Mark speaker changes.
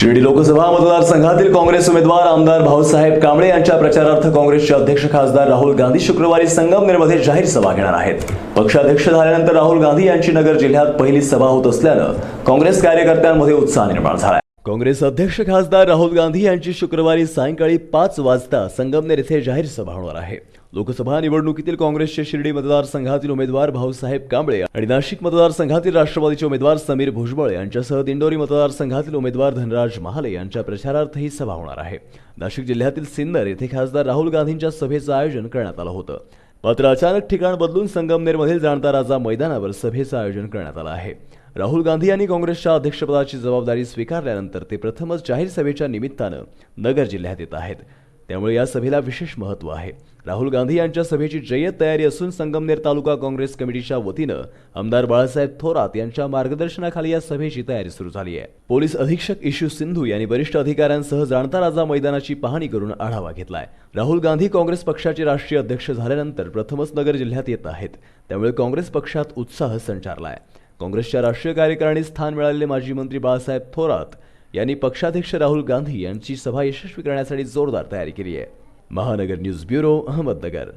Speaker 1: शिर्डी लोकसभा मतदारसंघातील काँग्रेस उमेदवार आमदार भाऊसाहेब कांबळे यांच्या प्रचारार्थ काँग्रेसचे अध्यक्ष खासदार राहुल गांधी शुक्रवारी संगमनेरमध्ये जाहीर सभा घेणार आहेत. पक्षाध्यक्ष झाल्यानंतर राहुल गांधी यांची नगर जिल्ह्यात पहिली सभा होत असल्यानं काँग्रेस कार्यकर्त्यांमध्ये उत्साह निर्माण झाला काँग्रेस अध्यक्ष खासदार राहुल गांधी यांची शुक्रवारी सायंकाळी पाच वाजता संगमनेर येथे जाहीर सभा होणार आहे. लोकसभा निवडणुकीतील काँग्रेसचे शिर्डी मतदारसंघातील उमेदवार भाऊसाहेब कांबळे आणि नाशिक मतदारसंघातील राष्ट्रवादीचे उमेदवार समीर भुजबळ यांच्यासह दिंडोरी मतदारसंघातील उमेदवार धनराज महाले यांच्या प्रचारार्थ ही सभा होणार आहे. नाशिक जिल्ह्यातील सिन्नर येथे खासदार राहुल गांधींच्या सभेचं आयोजन करण्यात आलं होतं. मात्र अचानक ठिकाण बदलून संगमनेरमधील जाणता राजा मैदानावर सभेचं आयोजन करण्यात आलं आहे. राहुल गांधी यांनी काँग्रेसच्या अध्यक्षपदाची जबाबदारी स्वीकारल्यानंतर ते प्रथमच जाहीर सभेच्या निमित्तानं नगर जिल्ह्यात येत आहेत. त्यामुळे या सभेला विशेष महत्त्व आहे. राहुल गांधी यांच्या सभेची जय्यत तयारी असून संगमनेर तालुका काँग्रेस कमिटीच्या वतीनं आमदार बाळासाहेब थोरात यांच्या मार्गदर्शनाखाली या सभेची तयारी सुरू झाली आहे. पोलीस अधीक्षक इशू सिंधू यांनी वरिष्ठ अधिकाऱ्यांसह जाणता राजा मैदानाची पाहणी करून आढावा घेतलाय. राहुल गांधी काँग्रेस पक्षाचे राष्ट्रीय अध्यक्ष झाल्यानंतर प्रथमच नगर जिल्ह्यात येत आहेत. त्यामुळे काँग्रेस पक्षात उत्साह संचारलाय. काँग्रेसच्या राष्ट्रीय कार्यकारिणीत स्थान मिळालेले माजी मंत्री बाळासाहेब थोरात यांनी पक्षाध्यक्ष राहुल गांधी यांची सभा यशस्वी करण्यासाठी जोरदार तयारी केली आहे. महानगर न्यूज ब्युरो अहमदनगर.